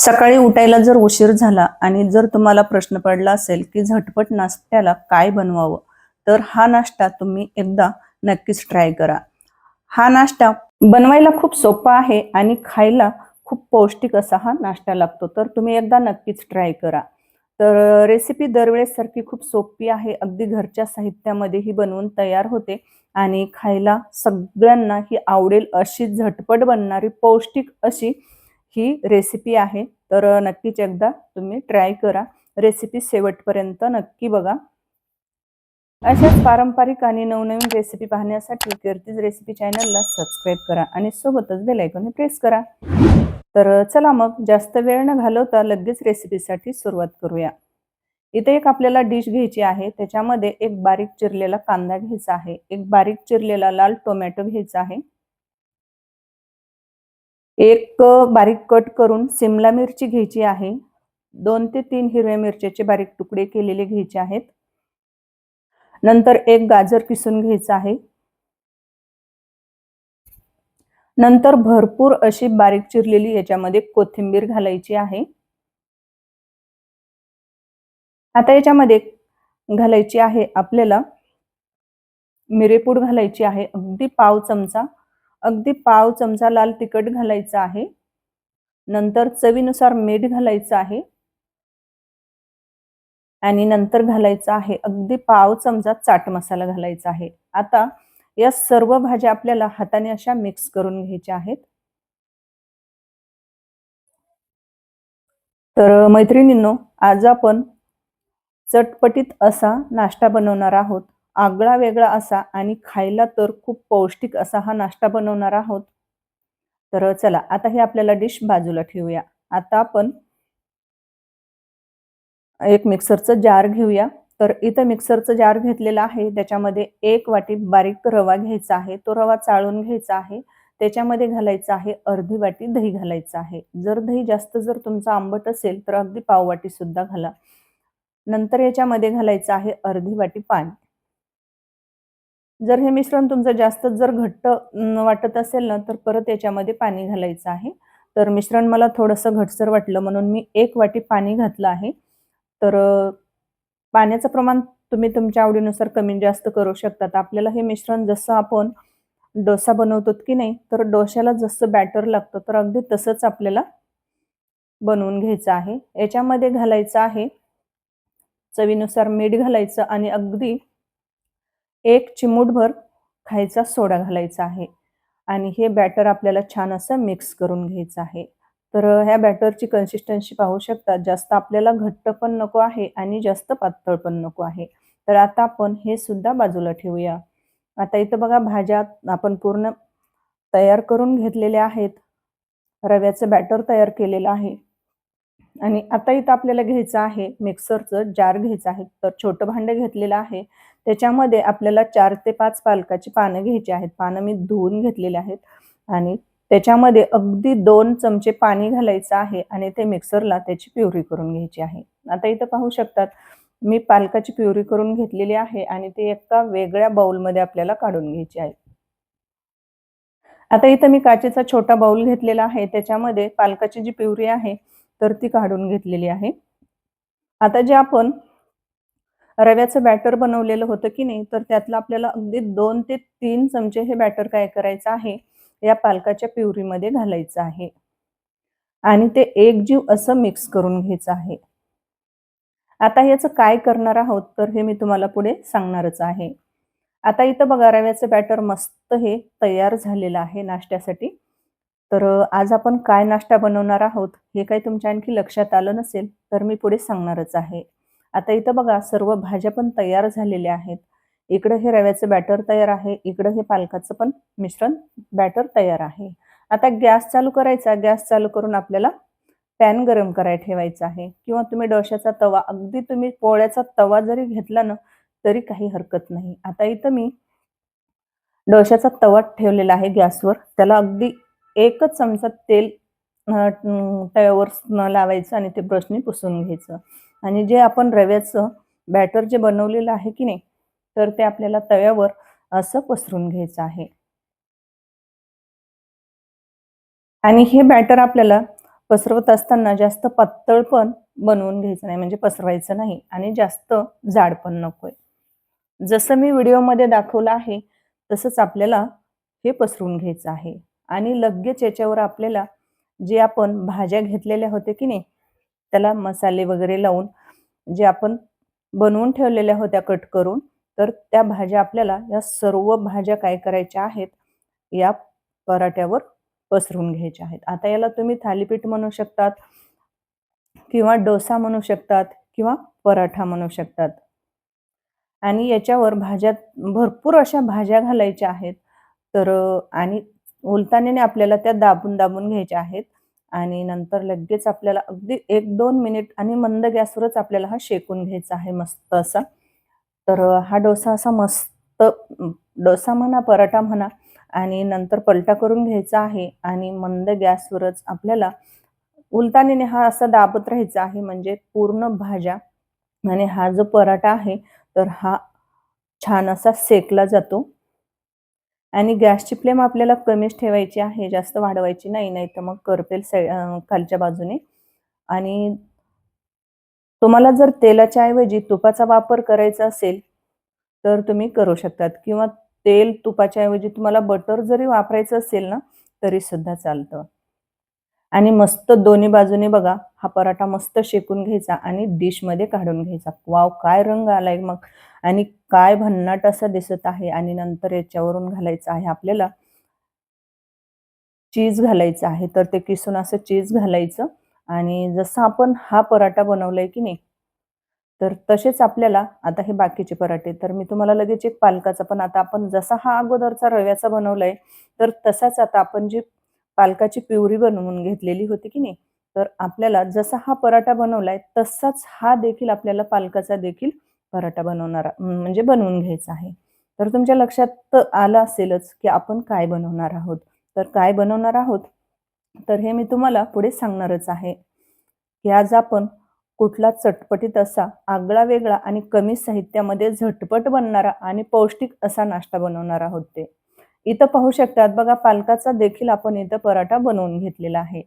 सकाळी उठायला जर उशीर झाला आणि जर तुम्हाला प्रश्न पडला असेल की झटपट नाश्त्याला काय बनवावं तर हा नाश्ता तुम्ही एकदा नक्कीच ट्राय करा. हा नाश्ता बनवायला खूप सोपा आहे आणि खायला खूप पौष्टिक असा हा नाश्ता लागतो तर तुम्ही एकदा नक्कीच ट्राय करा. तर रेसिपी दरवेळेसारखी खूप सोपी आहे अगदी घरच्या साहित्यामध्ये ही बनवून तयार होते आणि खायला सगळ्यांना ही आवडेल अशी झटपट बनणारी पौष्टिक अशी ही रेसिपी आहे. तर नक्कीच एकदा तुम्ही ट्राय करा. रेसिपी शेवटपर्यंत नक्की बघा. अशाच पारंपरिक आणि नवनवीन रेसिपी पाहण्यासाठी कीर्तीज रेसिपी चॅनलला सबस्क्राईब करा आणि सोबतच बेलायकॉन प्रेस करा. तर चला मग जास्त वेळ न घालवता लगेच रेसिपीसाठी सुरुवात करूया. इथे एक आपल्याला डिश घ्यायची आहे. त्याच्यामध्ये एक बारीक चिरलेला कांदा घ्यायचा आहे. एक बारीक चिरलेला लाल टोमॅटो घ्यायचा आहे. एक बारीक कट करून सिमला मिरची घ्यायची आहे. दोन ते तीन हिरव्या मिरच्याचे बारीक तुकडे केलेले घ्यायचे आहेत. नंतर एक गाजर किसून घ्यायचं आहे. नंतर भरपूर अशी बारीक चिरलेली याच्यामध्ये कोथिंबीर घालायची आहे. आता याच्यामध्ये घालायची आहे आपल्याला मिरेपूड घालायची आहे. अगदी पाव चमचा. अगदी पाव चमचा लाल तिखट घालायचा आहे. नंतर चवीनुसार मीठ घालायचं आहे. आणि नंतर घालायचं आहे अगदी पाव चमचा चाट मसाला घालायचा आहे. आता या सर्व भाज्या आपल्याला हाताने अशा मिक्स करून घ्यायच्या आहेत. तर मैत्रिणींनो आज आपण चटपटीत असा नाश्ता बनवणार आहोत. आगळा वेगळा असा आणि खायला तर खूप पौष्टिक असा हा नाश्ता बनवणार आहोत. तर चला आता हे आपल्याला डिश बाजूला ठेवूया. आता आपण एक मिक्सरचं जार घेऊया. तर इथं मिक्सरचं जार घेतलेलं आहे. त्याच्यामध्ये एक वाटी बारीक रवा घ्यायचा आहे. तो रवा चाळून घ्यायचा आहे. त्याच्यामध्ये घालायचं आहे अर्धी वाटी दही घालायचं आहे. जर दही जास्त जर तुमचं आंबट असेल तर अगदी पाव वाटी सुद्धा घाला. नंतर याच्यामध्ये घालायचं आहे अर्धी वाटी पाणी. जर हे मिश्रण तुमचं जास्त जर घट्ट वाटत असेल ना तर परत याच्यामध्ये पाणी घालायचं आहे. तर मिश्रण मला थोडंसं घटसर वाटलं म्हणून मी एक वाटी पाणी घातलं आहे. तर पाण्याचं प्रमाण तुम्ही तुमच्या आवडीनुसार कमी जास्त करू शकतात. आपल्याला हे मिश्रण जसं आपण डोसा बनवतो की नाही तर डोश्याला जसं बॅटर लागतं तर अगदी तसंच आपल्याला बनवून घ्यायचं आहे. याच्यामध्ये घालायचं आहे चवीनुसार मीठ घालायचं आणि अगदी एक चिमूटभर खायचा सोडा घालायचा आहे. आणि हे बॅटर आपल्याला छान असं मिक्स करून घ्यायचं आहे. तर ह्या बॅटरची कन्सिस्टन्सी पाहू शकता जास्त आपल्याला घट्ट पण नको आहे आणि जास्त पातळ पण नको आहे. तर आता आपण हे सुद्धा बाजूला ठेवूया. आता इथं बघा भाज्या आपण पूर्ण तयार करून घेतलेल्या आहेत. रव्याचं बॅटर तयार केलेलं आहे. आणि आता इथं आपल्याला घ्यायचं आहे मिक्सरचं जार घ्यायचं आहे. तर छोटं भांडं घेतलेलं आहे. त्याच्यामध्ये आपल्याला चार ते पाच पालकाची पानं घ्यायची आहेत. पानं मी धुवून घेतलेले आहेत. आणि त्याच्यामध्ये अगदी दोन चमचे पाणी घालायचं आहे आणि ते मिक्सरला त्याची प्युरी करून घ्यायची आहे. आता इथं पाहू शकतात मी पालकाची प्युरी करून घेतलेली आहे आणि ते एका वेगळ्या बाउलमध्ये आपल्याला काढून घ्यायची आहे. आता इथं मी काचेचा छोटा बाउल घेतलेला आहे. त्याच्यामध्ये पालकाची जी प्युरी आहे तर ती काढून घेतलेली आहे. आता जे आपण रव्याचं बॅटर बनवलेलं होतं की नाही तर त्यातलं आपल्याला अगदी दोन ते तीन चमचे हे बॅटर काय करायचं आहे या पालकाच्या प्युरीमध्ये घालायचं आहे. आणि ते एक जीव असं मिक्स करून घ्यायचं आहे. आता याचं काय करणार आहोत तर हे मी तुम्हाला पुढे सांगणारच आहे. आता इथं बघा रव्याचं बॅटर मस्त हे तयार झालेलं आहे नाश्त्यासाठी. तर आज आपण काय नाश्ता बनवणार आहोत हे काही तुमच्या आणखी लक्षात आलं नसेल तर मी पुढे सांगणारच आहे. आता इथं बघा सर्व भाज्या पण तयार झालेल्या आहेत. इकडं हे रव्याचं बॅटर तयार आहे इकडं हे पालकाचं पण मिश्रण बॅटर तयार आहे. आता गॅस चालू करायचा गॅस चालू करून आपल्याला पॅन गरम करायला ठेवायचा आहे. किंवा तुम्ही डोश्याचा तवा अगदी तुम्ही पोळ्याचा तवा जरी घेतला ना तरी काही हरकत नाही. आता इथं मी डोश्याचा तवा ठेवलेला आहे गॅसवर. त्याला अगदी एकच चमचा तेल तव्यावर लावायचं आणि ते ब्रशने पुसून घ्यायचं. आणि जे आपण रव्याचं बॅटर जे बनवलेलं आहे की नाही तर ते आपल्याला तव्यावर असं पसरून घ्यायचं आहे. आणि हे बॅटर आपल्याला पसरवत असताना जास्त पातळ पण बनवून घ्यायचं नाही म्हणजे पसरवायचं नाही आणि जास्त जाड पण नकोय. जसं मी व्हिडिओमध्ये दाखवलं आहे तसंच आपल्याला हे पसरून घ्यायचं आहे. आणि लगेच याच्यावर आपल्याला जे आपण भाज्या घेतलेल्या होत्या की नाही त्याला मसाले वगैरे लावून जे आपण बनवून ठेवलेल्या होत्या कट करून तर त्या भाज्या आपल्याला या सर्व भाज्या काय करायच्या आहेत या पराठ्यावर पसरून घ्यायच्या आहेत. आता याला तुम्ही थालीपीठ म्हणू शकतात किंवा डोसा म्हणू शकतात किंवा पराठा म्हणू शकतात. आणि याच्यावर भाज्या भरपूर अशा भाज्या घालायच्या आहेत. तर आणि उलतानेने आपल्याला त्या दाबून दाबून घ्यायच्या आहेत. आणि नंतर लगेच आपल्याला अगदी एक दोन मिनिट आणि मंद गॅसवरच आपल्याला हा शेकून घ्यायचा आहे मस्त असा. तर हा डोसा असा मस्त डोसा म्हणा पराठा म्हणा आणि नंतर पलटा करून घ्यायचा आहे आणि मंद गॅसवरच आपल्याला उलतानीने हा असा दाबत राहायचा आहे म्हणजे पूर्ण भाज्या. आणि हा जो पराठा आहे तर हा छान असा सेकला जातो. आणि गॅसची फ्लेम आपल्याला कमीच ठेवायची आहे जास्त वाढवायची नाही नाही तर मग करपेल साई खालच्या बाजूने. आणि तुम्हाला जर तेलाच्या ऐवजी तुपाचा वापर करायचा असेल तर तुम्ही करू शकतात. किंवा तेल तुपाच्या ऐवजी तुम्हाला बटर जरी वापरायचं असेल ना तरी सुद्धा चालतं. आणि मस्त दोन्ही बाजूने बघा हा पराठा मस्त शेकून घ्यायचा आणि डिशमध्ये काढून घ्यायचा. वाव काय रंग आलाय मग. आणि काय भन्नाट असं दिसत आहे आणि नंतर याच्यावरून घालायचं आहे आपल्याला. चीज घालायचं आहे तर ते किसून असं चीज घालायचं. आणि जसं आपण हा पराठा बनवलाय की नाही तर तसेच आपल्याला आता हे बाकीचे पराठे. तर मी तुम्हाला लगेच एक पालकाचा पण आता आपण जसा हा अगोदरचा रव्याचा बनवलाय तर तसाच आता आपण जे पालकाची पिवरी बनवून घेतलेली होती की नाही तर आपल्याला जसा हा पराठा बनवलाय तसाच हा देखील आपल्याला पालकाचा देखील पराठा बनवणारा म्हणजे बनवून घ्यायचा आहे. तर तुमच्या लक्षात आलं असेलच की आपण काय बनवणार आहोत. तर काय बनवणार आहोत? तर हे मी तुम्हाला पुढे सांगणारच आहे की आज आपण कुठला चटपटीत असा आगळा वेगळा आणि कमी साहित्यामध्ये झटपट बनणारा आणि पौष्टिक असा नाश्ता बनवणार आहोत ते. इथं पाहू शकतात बघा पालकाचा देखील आपण इथं पराठा बनवून घेतलेला आहे.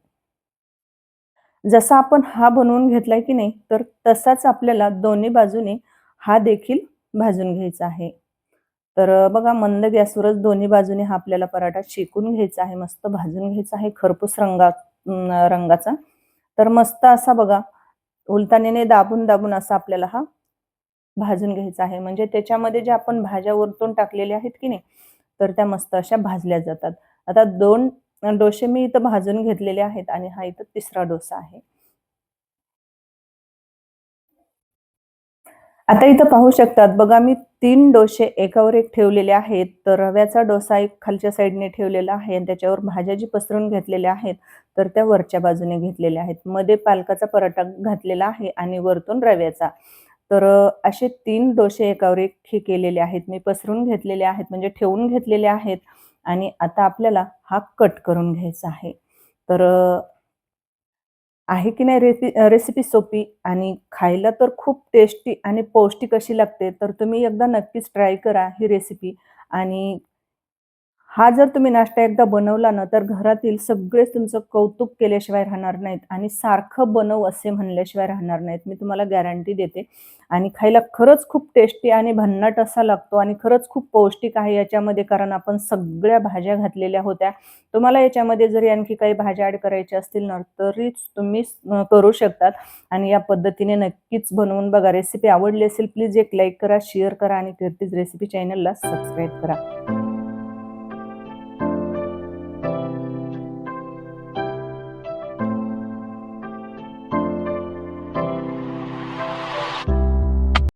जसा आपण हा बनवून घेतलाय की नाही तर तसाच आपल्याला दोन्ही बाजूने हा देखील भाजून घ्यायचा आहे. तर बघा मंद गॅसवरच दोन्ही बाजूने हा आपल्याला पराठा शेकून घ्यायचा आहे मस्त भाजून घ्यायचा आहे खरपूस रंगा रंगाचा. तर मस्त असा बघा उलतानेने दाबून दाबून असा आपल्याला हा भाजून घ्यायचा आहे. म्हणजे त्याच्यामध्ये जे आपण भाज्या वरतून टाकलेल्या आहेत की नाही तर त्या मस्त अशा भाजल्या जातात. आता दोन डोसे मी इथं भाजून घेतलेले आहेत आणि हा इथं तिसरा डोसा आहे. आता इथं पाहू शकतात बघा मी तीन डोसे एकावर एक ठेवलेले आहेत. तर रव्याचा डोसा एक खालच्या साईडने ठेवलेला आहे आणि त्याच्यावर भाज्या जी पसरून घेतलेल्या आहेत तर त्या वरच्या बाजूने घेतलेल्या आहेत. मध्ये पालकाचा पराठा घातलेला आहे आणि वरतून रव्याचा. तर असे तीन डोसे एकावर एक हे केलेले आहेत. मी पसरून घेतलेले आहेत म्हणजे ठेवून घेतलेले आहेत आणि आता आपल्याला हा कट करून घ्यायचा आहे. तर आहे की नाही रेसि रेसिपी सोपी आणि खायला तर खूप टेस्टी आणि पौष्टिक अशी लागते तर तुम्ही एकदा नक्कीच ट्राय करा ही रेसिपी आणि हा जर तुम्ही नाश्ता एकदा बनवला ना तर घरातील सगळेच तुमचं कौतुक केल्याशिवाय राहणार नाहीत आणि सारखं बनव असे म्हणल्याशिवाय राहणार नाहीत. मी तुम्हाला गॅरंटी देते. आणि खायला खरंच खूप टेस्टी आणि भन्नाट असा लागतो आणि खरंच खूप पौष्टिक आहे याच्यामध्ये कारण आपण सगळ्या भाज्या घातलेल्या होत्या. तुम्हाला याच्यामध्ये जरी आणखी काही भाज्या ॲड करायच्या असतील ना तरीच तुम्ही करू शकतात. आणि या पद्धतीने नक्कीच बनवून बघा. रेसिपी आवडली असेल प्लीज एक लाईक करा शेअर करा आणि कीर्तीज रेसिपी चॅनलला सबस्क्राईब करा.